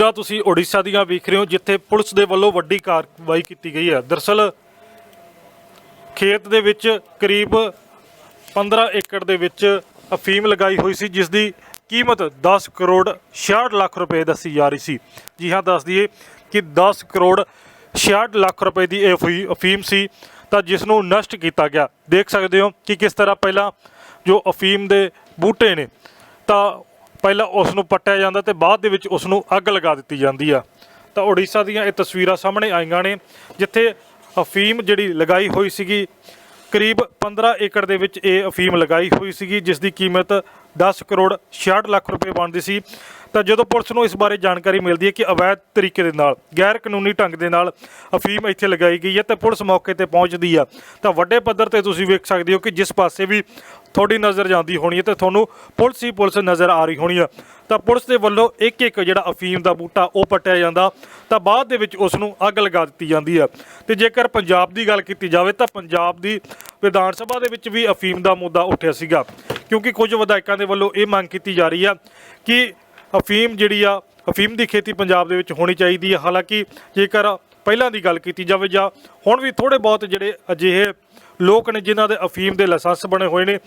ਜਿਹੜਾ ਤੁਸੀਂ ਓਡੀਸ਼ਾ ਦੀਆਂ ਵੇਖ ਰਹੇ ਹੋ, ਜਿੱਥੇ ਪੁਲਿਸ ਦੇ ਵੱਲੋਂ ਵੱਡੀ ਕਾਰਵਾਈ ਕੀਤੀ ਗਈ ਹੈ। ਦਰਸਲ ਖੇਤ ਦੇ ਵਿੱਚ ਕਰੀਬ 15 ਏਕੜ ਦੇ ਵਿੱਚ ਅਫੀਮ ਲਗਾਈ ਹੋਈ ਸੀ, ਜਿਸ ਦੀ ਕੀਮਤ 10 ਕਰੋੜ 66 ਲੱਖ ਰੁਪਏ ਦੱਸੀ ਜਾ ਰਹੀ ਸੀ। ਜੀ ਹਾਂ, ਦੱਸ ਦਈਏ ਕਿ 10 ਕਰੋੜ 66 ਲੱਖ ਰੁਪਏ ਦੀ ਇਹ ਅਫੀ- ਅਫੀਮ ਸੀ, ਤਾਂ ਜਿਸ ਨੂੰ ਨਸ਼ਟ ਕੀਤਾ ਗਿਆ। ਦੇਖ ਸਕਦੇ ਹੋ ਕਿ ਕਿਸ ਤਰ੍ਹਾਂ ਪਹਿਲਾਂ ਜੋ ਅਫੀਮ ਦੇ ਬੂਟੇ ਨੇ, ਤਾਂ ਪਹਿਲਾਂ ਉਸ ਨੂੰ ਪੱਟਿਆ ਜਾਂਦਾ ਤੇ ਬਾਅਦ ਦੇ ਵਿੱਚ ਉਸ ਨੂੰ ਅੱਗ ਲਗਾ ਦਿੱਤੀ ਜਾਂਦੀ ਆ। ਤਾਂ ਓਡੀਸ਼ਾ ਦੀਆਂ ਇਹ ਤਸਵੀਰਾਂ ਸਾਹਮਣੇ ਆਈਆਂ ਨੇ, ਜਿੱਥੇ ਅਫੀਮ ਜਿਹੜੀ ਲਗਾਈ ਹੋਈ ਸੀਗੀ, ਕਰੀਬ 15 ਏਕੜ ਦੇ ਵਿੱਚ ਇਹ ਅਫੀਮ ਲਗਾਈ ਹੋਈ ਸੀਗੀ, ਜਿਸ ਦੀ ਕੀਮਤ 10 ਕਰੋੜ 66 ਲੱਖ ਰੁਪਏ ਬਣਦੀ ਸੀ। ਤਾਂ ਜਦੋਂ ਪੁਲਿਸ ਨੂੰ ਇਸ ਬਾਰੇ ਜਾਣਕਾਰੀ ਮਿਲਦੀ ਹੈ ਕਿ ਅਵੈਧ ਤਰੀਕੇ ਦੇ ਨਾਲ, ਗੈਰ ਕਾਨੂੰਨੀ ਢੰਗ ਦੇ ਨਾਲ ਅਫੀਮ ਇੱਥੇ ਲਗਾਈ ਗਈ ਹੈ ਤਾਂ ਪੁਲਿਸ ਮੌਕੇ ਤੇ ਪਹੁੰਚਦੀ ਆ। ਤਾਂ ਵੱਡੇ ਪੱਧਰ ਤੇ ਤੁਸੀਂ ਵੇਖ ਸਕਦੇ ਹੋ ਕਿ ਜਿਸ ਪਾਸੇ ਵੀ ਤੁਹਾਡੀ ਨਜ਼ਰ ਜਾਂਦੀ ਹੋਣੀ ਹੈ ਤੇ ਤੁਹਾਨੂੰ ਪੁਲਿਸ ਹੀ ਪੁਲਿਸ ਨਜ਼ਰ ਆ ਰਹੀ ਹੋਣੀ ਆ। ਤਾਂ ਪੁਲਿਸ ਦੇ ਵੱਲੋਂ ਇੱਕ ਇੱਕ ਜਿਹੜਾ ਅਫੀਮ ਦਾ ਬੂਟਾ ਉਹ ਪੱਟਿਆ ਜਾਂਦਾ, ਤਾਂ ਬਾਅਦ ਦੇ ਵਿੱਚ ਉਸ ਨੂੰ ਅੱਗ ਲਗਾ ਦਿੱਤੀ ਜਾਂਦੀ ਆ। ਤੇ ਜੇਕਰ ਪੰਜਾਬ ਦੀ ਗੱਲ ਕੀਤੀ ਜਾਵੇ ਤਾਂ ਪੰਜਾਬ ਦੀ ਵਿਧਾਨ ਸਭਾ ਦੇ ਵਿੱਚ ਵੀ ਅਫੀਮ ਦਾ ਮੁੱਦਾ ਉੱਠਿਆ ਸੀਗਾ। ਕਿਉਂਕਿ ਕੁਝ ਵਿਧਾਇਕਾਂ ਦੇ ਵੱਲੋਂ ਇਹ ਮੰਗ ਕੀਤੀ ਜਾ ਰਹੀ ਆ ਕਿ ਅਫੀਮ ਜਿਹੜੀ ਆ, ਅਫੀਮ ਦੀ ਖੇਤੀ ਪੰਜਾਬ ਦੇ ਵਿੱਚ ਹੋਣੀ ਚਾਹੀਦੀ ਹੈ ਹਾਲਾਂਕਿ ਜੇਕਰ ਪਹਿਲਾਂ ਦੀ ਗੱਲ ਕੀਤੀ ਜਾਵੇ ਜਾਂ ਹੁਣ ਵੀ ਥੋੜੇ ਬਹੁਤ ਜਿਹੜੇ ਅਜਿਹੇ ਲੋਕ ਨੇ ਜਿਨ੍ਹਾਂ ਦੇ ਅਫੀਮ ਦੇ ਲਾਇਸੈਂਸ ਬਣੇ ਹੋਏ ਨੇ,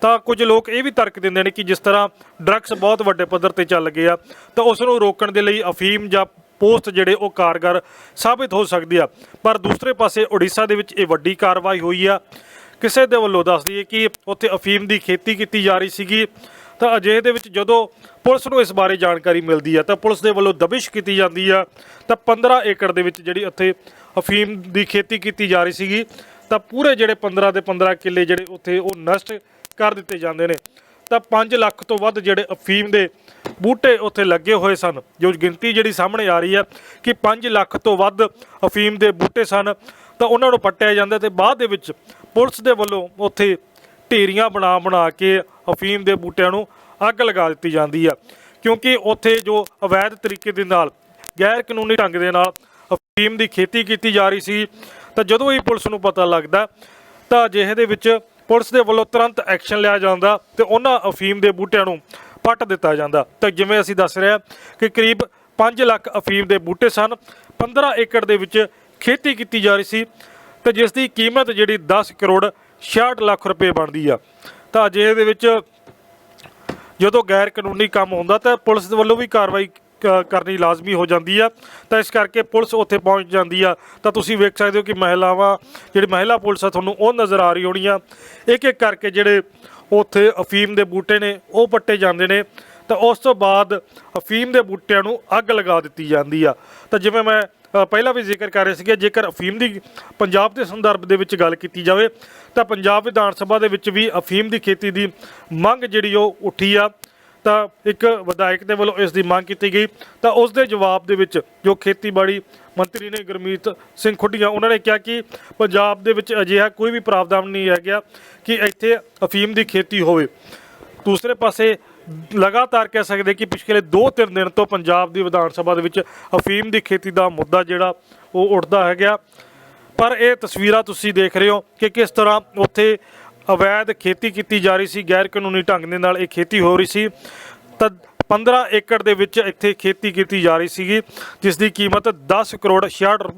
ਤਾਂ ਕੁਝ ਲੋਕ ਇਹ ਵੀ ਤਰਕ ਦਿੰਦੇ ਨੇ ਕਿ ਜਿਸ ਤਰ੍ਹਾਂ ਡਰੱਗਸ ਬਹੁਤ ਵੱਡੇ ਪੱਧਰ ਤੇ ਚੱਲ ਗਏ ਆ, ਤਾਂ ਉਸ ਨੂੰ ਰੋਕਣ ਦੇ ਲਈ ਅਫੀਮ ਜਾਂ ਪੋਸਟ ਜਿਹੜੇ ਉਹ ਕਾਰਗਰ ਸਾਬਿਤ ਹੋ ਸਕਦੀ ਆ। ਪਰ ਦੂਸਰੇ ਪਾਸੇ ਓਡੀਸ਼ਾ ਦੇ ਵਿੱਚ ਇਹ ਵੱਡੀ ਕਾਰਵਾਈ ਹੋਈ ਆ। ਕਿਸੇ ਦੇ ਵੱਲੋਂ ਦੱਸ ਦਈਏ ਕਿ ਉੱਥੇ ਅਫੀਮ ਦੀ ਖੇਤੀ ਕੀਤੀ ਜਾ ਰਹੀ ਸੀਗੀ, ਤਾਂ ਅਜਿਹੇ ਦੇ ਵਿੱਚ ਜਦੋਂ ਪੁਲਿਸ ਨੂੰ ਇਸ ਬਾਰੇ ਜਾਣਕਾਰੀ ਮਿਲਦੀ ਆ, ਤਾਂ ਪੁਲਿਸ ਦੇ ਵੱਲੋਂ ਦਬਿਸ਼ ਕੀਤੀ ਜਾਂਦੀ ਆ, ਤਾਂ 15 ਏਕੜ ਦੇ ਵਿੱਚ ਜਿਹੜੀ ਉੱਥੇ ਅਫੀਮ ਦੀ ਖੇਤੀ ਕੀਤੀ ਜਾ ਰਹੀ ਸੀਗੀ, ਤਾਂ ਪੂਰੇ ਜਿਹੜੇ 15 ਦੇ 15 ਕਿੱਲੇ ਜਿਹੜੇ ਉੱਥੇ ਉਹ ਨਸ਼ਟ ਕਰ ਦਿੱਤੇ ਜਾਂਦੇ ਨੇ। ਤਾਂ 5 ਲੱਖ ਤੋਂ ਵੱਧ ਜਿਹੜੇ ਅਫੀਮ ਦੇ ਬੂਟੇ ਉੱਥੇ ਲੱਗੇ ਹੋਏ ਸਨ, ਜੋ ਗਿਣਤੀ ਜਿਹੜੀ ਸਾਹਮਣੇ ਆ ਰਹੀ ਹੈ ਕਿ 5 ਲੱਖ ਤੋਂ ਵੱਧ ਅਫੀਮ ਦੇ ਬੂਟੇ ਸਨ। ਤਾਂ ਉਹਨਾਂ ਨੂੰ ਪੱਟਿਆ ਜਾਂਦਾ ਤੇ ਬਾਅਦ ਦੇ ਵਿੱਚ ਪੁਲਿਸ ਦੇ ਵੱਲੋਂ ਉੱਥੇ ਢੇਰੀਆਂ ਬਣਾ ਬਣਾ ਕੇ ਅਫੀਮ ਦੇ ਬੂਟਿਆਂ ਨੂੰ ਅੱਗ ਲਗਾ ਦਿੱਤੀ ਜਾਂਦੀ ਆ। ਕਿਉਂਕਿ ਉੱਥੇ ਜੋ ਅਵੈਧ ਤਰੀਕੇ ਦੇ ਨਾਲ, ਗੈਰ ਕਾਨੂੰਨੀ ਢੰਗ ਦੇ ਨਾਲ ਅਫੀਮ ਦੀ ਖੇਤੀ ਕੀਤੀ ਜਾ ਰਹੀ ਸੀ, ਤਾਂ ਜਦੋਂ ਹੀ ਪੁਲਿਸ ਨੂੰ ਪਤਾ ਲੱਗਦਾ, ਤਾਂ ਅਜਿਹੇ ਦੇ ਵਿੱਚ ਪੁਲਿਸ ਦੇ ਵੱਲੋਂ ਤੁਰੰਤ ਐਕਸ਼ਨ ਲਿਆ ਜਾਂਦਾ ਤੇ ਉਹਨਾਂ ਅਫੀਮ ਦੇ ਬੂਟਿਆਂ ਨੂੰ ਪੱਟ ਦਿੱਤਾ ਜਾਂਦਾ। ਤਾਂ ਜਿਵੇਂ ਅਸੀਂ ਦੱਸ ਰਿਹਾ ਕਿ ਕਰੀਬ 5 ਲੱਖ ਅਫੀਮ ਦੇ ਬੂਟੇ ਸਨ 15 ਏਕੜ ਦੇ ਵਿੱਚ ਖੇਤੀ ਕੀਤੀ ਜਾ ਰਹੀ ਸੀ ਤੇ ਜਿਸ ਦੀ ਕੀਮਤ ਜਿਹੜੀ 10 ਕਰੋੜ 66 ਲੱਖ ਰੁਪਏ ਬਣਦੀ ਆ। ਤਾਂ ਅਜਿਹੇ ਦੇ ਵਿੱਚ ਜਦੋਂ ਗੈਰ ਕਾਨੂੰਨੀ ਕੰਮ ਹੁੰਦਾ ਤਾਂ ਪੁਲਿਸ ਵੱਲੋਂ ਵੀ ਕਾਰਵਾਈ ਕਰਨੀ ਲਾਜ਼ਮੀ ਹੋ ਜਾਂਦੀ ਆ। ਤਾਂ ਇਸ ਕਰਕੇ ਪੁਲਿਸ ਉੱਥੇ ਪਹੁੰਚ ਜਾਂਦੀ ਆ। ਤਾਂ ਤੁਸੀਂ ਵੇਖ ਸਕਦੇ ਹੋ ਕਿ ਮਹਿਲਾਵਾਂ, ਜਿਹੜੀ ਮਹਿਲਾ ਪੁਲਿਸ ਆ, ਤੁਹਾਨੂੰ ਉਹ ਨਜ਼ਰ ਆ ਰਹੀ ਹੋਣੀ ਆ ਇੱਕ ਇੱਕ ਕਰਕੇ ਜਿਹੜੇ ਉੱਥੇ ਅਫੀਮ ਦੇ ਬੂਟੇ ਨੇ, ਉਹ ਪੱਟੇ ਜਾਂਦੇ ਨੇ। ਤਾਂ ਉਸ ਤੋਂ ਬਾਅਦ ਅਫੀਮ ਦੇ ਬੂਟਿਆਂ ਨੂੰ ਅੱਗ ਲਗਾ ਦਿੱਤੀ ਜਾਂਦੀ ਆ। ਤਾਂ ਜਿਵੇਂ ਮੈਂ ਪਹਿਲਾਂ ਵੀ ਜ਼ਿਕਰ ਕਰ ਰਹੇ ਸੀਗੇ, ਜੇਕਰ ਅਫੀਮ ਦੀ ਪੰਜਾਬ ਦੇ ਸੰਦਰਭ ਦੇ ਵਿੱਚ ਗੱਲ ਕੀਤੀ ਜਾਵੇ, ਤਾਂ ਪੰਜਾਬ ਵਿਧਾਨ ਸਭਾ ਦੇ ਵਿੱਚ ਵੀ ਅਫੀਮ ਦੀ ਖੇਤੀ ਦੀ ਮੰਗ ਜਿਹੜੀ ਉਹ ਉੱਠੀ ਆ। ਤਾਂ ਇੱਕ ਵਿਧਾਇਕ ਦੇ ਵੱਲੋਂ ਇਸ ਦੀ ਮੰਗ ਕੀਤੀ ਗਈ। ਤਾਂ ਉਸ ਦੇ ਜਵਾਬ ਦੇ ਵਿੱਚ ਜੋ ਖੇਤੀਬਾੜੀ ਮੰਤਰੀ ਨੇ ਗੁਰਮੀਤ ਸਿੰਘ ਖੁੱਡੀਆਂ, ਉਹਨਾਂ ਨੇ ਕਿਹਾ ਕਿ ਪੰਜਾਬ ਦੇ ਵਿੱਚ ਅਜਿਹਾ ਕੋਈ ਵੀ ਪ੍ਰਾਵਧਾਨ ਨਹੀਂ ਹੈ ਗਿਆ ਕਿ ਇੱਥੇ ਅਫੀਮ ਦੀ ਖੇਤੀ ਹੋਵੇ। ਦੂਸਰੇ ਪਾਸੇ ਲਗਾਤਾਰ ਕਹਿ ਸਕਦੇ ਕਿ ਪਿਛਲੇ 2-3 ਦਿਨ ਤੋਂ ਪੰਜਾਬ ਦੀ ਵਿਧਾਨ ਸਭਾ ਦੇ ਵਿੱਚ ਅਫੀਮ ਦੀ ਖੇਤੀ ਦਾ ਮੁੱਦਾ ਜਿਹੜਾ ਉਹ ਉੱਠਦਾ ਹੈਗਾ। ਪਰ ਇਹ ਤਸਵੀਰਾਂ ਤੁਸੀਂ ਦੇਖ ਰਹੇ ਹੋ ਕਿ ਕਿਸ ਤਰ੍ਹਾਂ ਉੱਥੇ ਅਵੈਧ ਖੇਤੀ ਕੀਤੀ ਜਾ ਰਹੀ ਸੀ ਗੈਰ ਕਾਨੂੰਨੀ ਢੰਗ ਦੇ ਨਾਲ ਇਹ ਖੇਤੀ ਹੋ ਰਹੀ ਸੀ। ਤਾਂ 15 ਏਕੜ ਦੇ ਵਿੱਚ ਇੱਥੇ ਖੇਤੀ ਕੀਤੀ ਜਾ ਰਹੀ ਸੀਗੀ ਜਿਸ ਦੀ ਕੀਮਤ 10 ਕਰੋੜ 66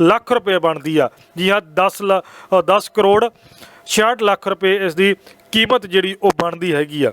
ਲੱਖ ਰੁਪਏ ਬਣਦੀ ਆ। ਜੀ ਹਾਂ 10 ਲ- ਅ, 10 ਕਰੋੜ 66 ਲੱਖ ਰੁਪਏ ਇਸ ਦੀ ਕੀਮਤ ਜਿਹੜੀ ਉਹ ਬਣਦੀ ਹੈਗੀ ਆ।